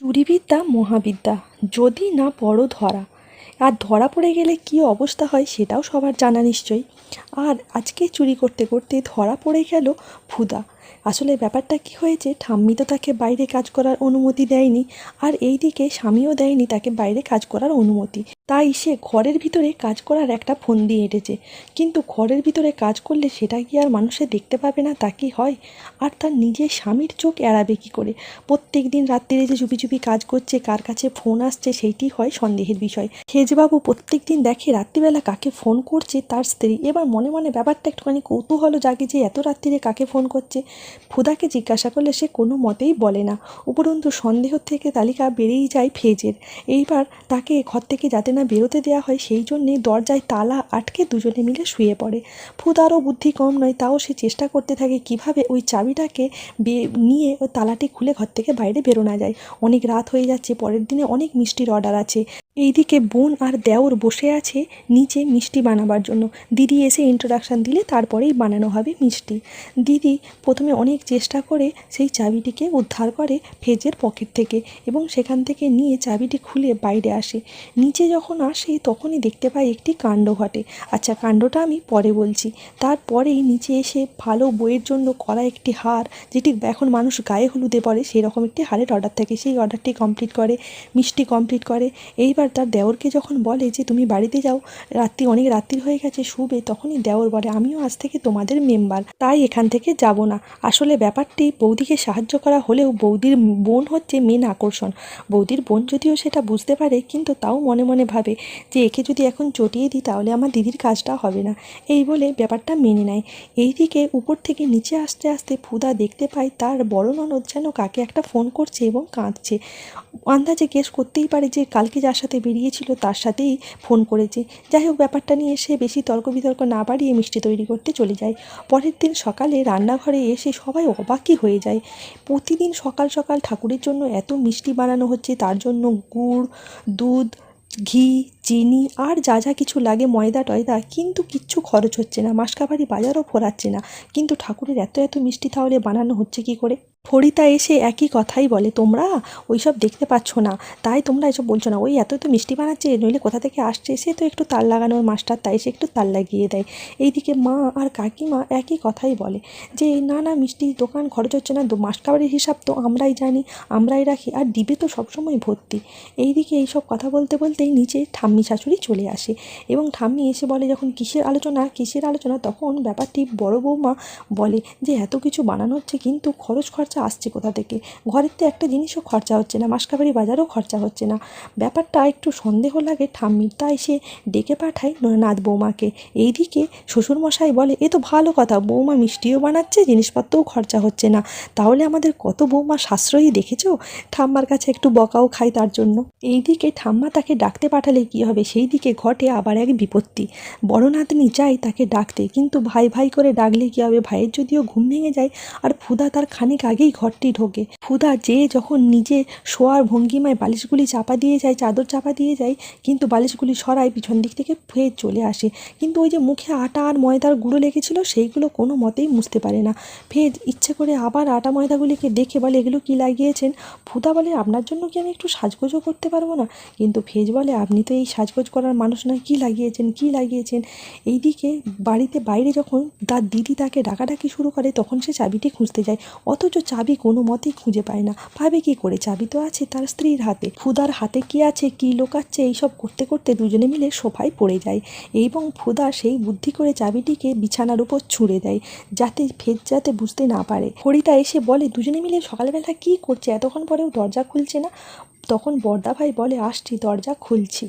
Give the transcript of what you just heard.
চুরিবিদ্যা মহাবিদ্যা, যদি না পড়ো ধরা। আর ধরা পড়ে গেলে কি অবস্থা হয় সেটাও সবার জানা নিশ্চয়ই। আর আজকে চুরি করতে করতে ধরা পড়ে গেল ফুদা আসলে ব্যাপারটা কি হয়েছে, ঠাম্মি তো তাকে বাইরে কাজ করার অনুমতি দেয়নি, আর এই দিকে স্বামীও দেয়নি তাকে বাইরে কাজ করার অনুমতি। তাই সে ঘরের ভিতরে কাজ করার একটা ফোন দিয়ে এঁটেছে। কিন্তু ঘরের ভিতরে কাজ করলে সেটা কি আর মানুষে দেখতে পাবে না তা কি হয়? আর তার নিজের স্বামীর চোখ এড়াবে কি করে? প্রত্যেক দিন রাত্রিরে যে চুপি চুপি কাজ করছে, কার কাছে ফোন আসছে, সেইটি হয় সন্দেহের বিষয়। খেজবাবু প্রত্যেক দিন দেখে রাত্রিবেলা কাকে ফোন করছে, তার স্ত্রী। এবার মনে মনে ব্যাপারটা একটুখানি কৌতূহল জাগে যে এত রাত্রিরে কাকে ফোন করছে। ফুদাকে জিজ্ঞাসা করলে সে কোনো মতেই বলে না। উপরন্তু সন্দেহ থেকে তালিকা বেড়েই যায় ফেজের। এইবার তাকে ঘর থেকে যাতে না বেরোতে দেওয়া হয়, সেই জন্যে দরজায় তালা আটকে দুজনে মিলে শুয়ে পড়ে। ফুদারও বুদ্ধি কম নয়, তাও সে চেষ্টা করতে থাকে কীভাবে ওই চাবিটাকে নিয়ে ওই তালাটি খুলে ঘর থেকে বাইরে বেরোনো যায়। অনেক রাত হয়ে যাচ্ছে, পরের দিনে অনেক মিষ্টির অর্ডার আছে। এইদিকে বোন আর দেওর বসে আছে নিচে মিষ্টি বানাবার জন্য। দিদি এসে ইন্ট্রোডাকশান দিলে তারপরেই বানানো হবে মিষ্টি। দিদি প্রথমে অনেক চেষ্টা করে সেই চাবিটিকে উদ্ধার করে ফেজের পকেট থেকে এবং সেখান থেকে নিয়ে চাবিটি খুলে বাইরে আসে। নিচে যখন আসে তখনই দেখতে পাই একটি কাণ্ড ঘটে। আচ্ছা কাণ্ডটা আমি পরে বলছি। তারপরেই নিচে এসে ভালো বইয়ের জন্য করা একটি হার, যেটি এখন মানুষ গায়ে হলুদে পড়ে সেই রকম একটি হারের অর্ডার থাকে সেই অর্ডারটি কমপ্লিট করে, মিষ্টি কমপ্লিট করে। এইবার তার দেওরকে যখন বলে যে তুমি বাড়িতে যাও, রাত্রি অনেক রাত্রি হয়ে গেছে, শুবে, তখনই দেওর বলে, আমিও আজ থেকে তোমাদের মেম্বার, তাই এখান থেকে যাব না। আসলে ব্যাপারটি বৌদিকে সাহায্য করা হলেও বৌদির বোন হচ্ছে মেন আকর্ষণ। বৌদির বোন যদিও সেটা বুঝতে পারে, কিন্তু তাও মনে মনে ভাবে যে একে যদি এখন চটিয়ে দিই, তাহলে আমার দিদির কাজটা হবে না। এই বলে ব্যাপারটা মেনে নেয়। এইদিকে উপর থেকে নিচে আসতে আসতে ফুদা দেখতে পায়, তার বড় ননদ যেন কাকে একটা ফোন করছে এবং কাঁদছে। আন্দাজে গেস করতেই পারে যে কালকে যার বেরিয়েছিল, তার সাথেই ফোন করেছে। যাই হোক, ব্যাপারটা নিয়ে সে বেশি তর্ক বিতর্ক না বাড়িয়ে মিষ্টি তৈরি করতে চলে যায়। পরের দিন সকালে রান্নাঘরে এসে সবাই অবাকই হয়ে যায়। প্রতিদিন সকাল সকাল ঠাকুরের জন্য এত মিষ্টি বানানো হচ্ছে, তার জন্য গুড়, দুধ, ঘি চিনি আর যা যা কিছু লাগে, ময়দা টয়দা, কিন্তু কিচ্ছু খরচ হচ্ছে না। মাসকাবারি বাজারও ফোরাচ্ছে না। কিন্তু ঠাকুরের এত এত মিষ্টি তাহলে বানানো হচ্ছে কি করে? ফরিতা এসে একই কথাই বলে, তোমরা ওইসব দেখতে পাচ্ছ না। তাই তোমরা এসব বলছো না। ওই এত তো মিষ্টি বানাচ্ছে, নইলে কোথা থেকে আসছে? সে তো একটু তাল লাগানোর মাস্টার, তাই সে একটু তাল লাগিয়ে দেয়। এইদিকে মা আর কাকিমা একই কথাই বলে, যে না না মিষ্টির দোকান খরচ হচ্ছে না। মাসকাবারির হিসাব তো আমরাই জানি, আমরাই রাখি। আর ডিবে তো সবসময় ভর্তি। এইদিকে এইসব কথা বলতে বলতেই নিচে ঠাম্মি শাশুড়ি চলে আসে এবং ঠাম্মি এসে বলে যখন কিসের আলোচনা কিসের আলোচনা, তখন ব্যাপারটি বড় বৌমা বলে যে, এত কিছু বানানো হচ্ছে কিন্তু খরচ খরচা আসছে কোথা থেকে? ঘরের তো একটা জিনিসও খরচা হচ্ছে না, মাসকাবারি বাজারও খরচা হচ্ছে না। ব্যাপারটা একটু সন্দেহ লাগে ঠাম্মির তাই সে ডেকে পাঠায় নাথ বৌমাকে। এইদিকে শ্বশুরমশাই বলে, এ তো ভালো কথা, বৌমা মিষ্টিও বানাচ্ছে, জিনিসপত্রও খরচা হচ্ছে না। তাহলে আমাদের কত বৌমা সাশ্রয়ী দেখেছ? ঠাম্মার কাছে একটু বকাও খাই তার জন্য। এইদিকে ঠাম্মা তাকে ডাকতে পাঠালে কী হবে, সেই দিকে ঘটে আবার এক বিপত্তি। বড় নাতনি চাই তাকে ডাকতে, কিন্তু ভাই ভাই করে ডাকলে কী হবে? ভাইয়ের যদিও ঘুম ভেঙে যায়, আর ফুদা তার খানিক আগেই ঘরটি ঢোকে। ফুদা যে যখন নিজে শোয়ার ভঙ্গিমায় বালিশগুলি চাপা দিয়ে যায়, চাদর চাপা দিয়ে যায়, কিন্তু বালিশগুলি সরায়, পিছন দিক থেকে ফের চলে আসে। কিন্তু ওই যে মুখে আটা আর ময়দার গুঁড়ো লেগেছিল, সেইগুলো কোনো মতেই মুছতে পারে না। ফের ইচ্ছে করে আবার আটা ময়দাগুলিকে দেখে বলে, এগুলো কী লাগিয়েছেন? ফুদা বলে, আপনার জন্য কি আমি একটু সাজগোজও করতে পারব না? কিন্তু ফেজ বলে, আপনি তো এই সাজগোজ করার মানুষ না কী লাগিয়েছেন কী লাগিয়েছেন? এইদিকে বাড়িতে বাইরে যখন তার দিদি তাকে ডাকাডাকি শুরু করে, তখন সে চাবিটি খুঁজতে যায়। অথচ চাবি কোনো মতেই খুঁজে পায় না। ভাবে কি করে? চাবি তো আছে তার স্ত্রীর হাতে। ফুদার হাতে কি আছে, কি লোকাচ্ছে, এইসব করতে করতে দুজনে মিলে সোফায় পড়ে যায়। এবং ফুদা সেই বুদ্ধি করে চাবিটিকে বিছানার উপর ছুঁড়ে দেয়, যাতে ফের যাতে বুঝতে না পারে। হরিতা এসে বলে, দুজনে মিলে সকালবেলা কি করছে? এতক্ষণ পরেও দরজা খুলছে না? তখন বর্দা ভাই বলে, আসছি, দরজা খুলছি।